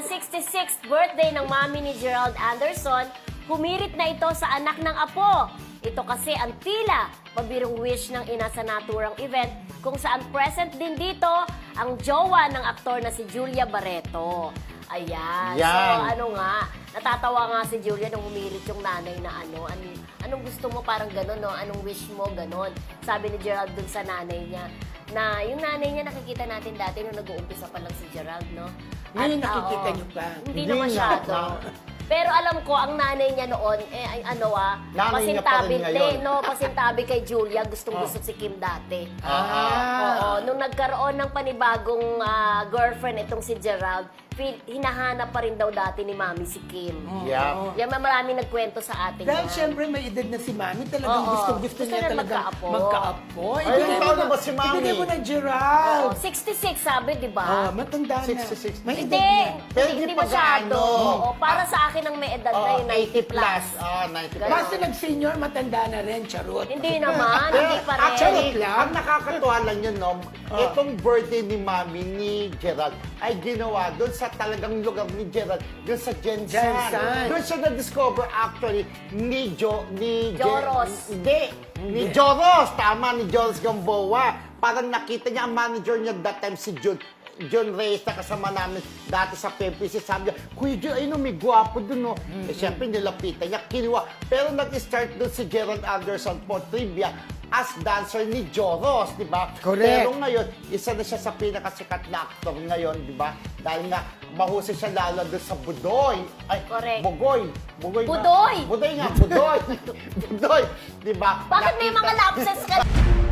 Sa 66th birthday ng mami ni Gerald Anderson, humirit na ito sa anak ng apo. Ito kasi ang tila pabirong wish ng ina sa naturang event kung saan present din dito ang jowa ng aktor na si Julia Barreto. Ayan. So Yan. ano nga, natatawa nga si Julia nung humirit yung nanay na ano, anong, anong gusto mo parang gano'n, no? Anong wish mo, gano'n. Sabi ni Gerald dun sa nanay niya, na yung nanay niya nakikita natin dati nung nag-uumpisa pa lang si Gerald, no? Ngayon nakikita oo, niyo pa. Hindi na masyado. Pero alam ko, ang nanay niya noon, eh, ay, ano ah, Nanay niya pa pasintabi, rin ngayon. hindi, no, pasintabi kay Julia, gustong gusto si Kim dati. Ah. Oo, nung nagkaroon ng panibagong ah, girlfriend itong si Gerald, feel, hinahanap pa rin daw dati ni Mami si Kim. Yeah. Yan marami nagkwento sa atin Dahil yan. syempre may edad na si Mami, talagang Oo. gusto, gusto Gusto niya niya talaga magkaapo. magkaapo. Ay, Ibigay ilang mo taon na- ba si Mami? Ibigay mo na Oo, Gerald. 66 sabi, di ba? Ah, matanda na. 66. May edad Hindi, na. Pero hindi, hindi pa masyado. gaano. Oo, para sa akin ang may edad na Oo, yung 90 plus. Ah, 90 plus. Basta nag-senior, matanda na rin, charot. Hindi naman, hindi pa rin. actually, Charot lang. ang nakakatuwa lang yun, no, Ah. itong birthday ni Mami ni Gerald ay ginawa doon sa talagang lugar ni Gerald, doon sa Jensan. Jensan. Doon siya na-discover actually ni Jo, ni Joros. Hindi, ni Joros, tama, ni Joros Gamboa. Parang nakita niya ang manager niya that time si John John Reyes na kasama namin dati sa PPC. Sabi niya, Kuya John, ayun, no, may gwapo dun, no. Eh, syempre, nilapitan niya, kinuha. Pero nag-start dun si Gerald Anderson for trivia as dancer ni Joros, di ba? Correct. Pero ngayon, isa na siya sa pinakasikat na actor ngayon, di ba? Dahil nga, mahusay siya lalo doon sa Budoy. Ay, Correct. Bugoy. Bugoy ba? Budoy! Budoy nga, Budoy. Budoy, di ba? Bakit may Nakita- mga lapses ka?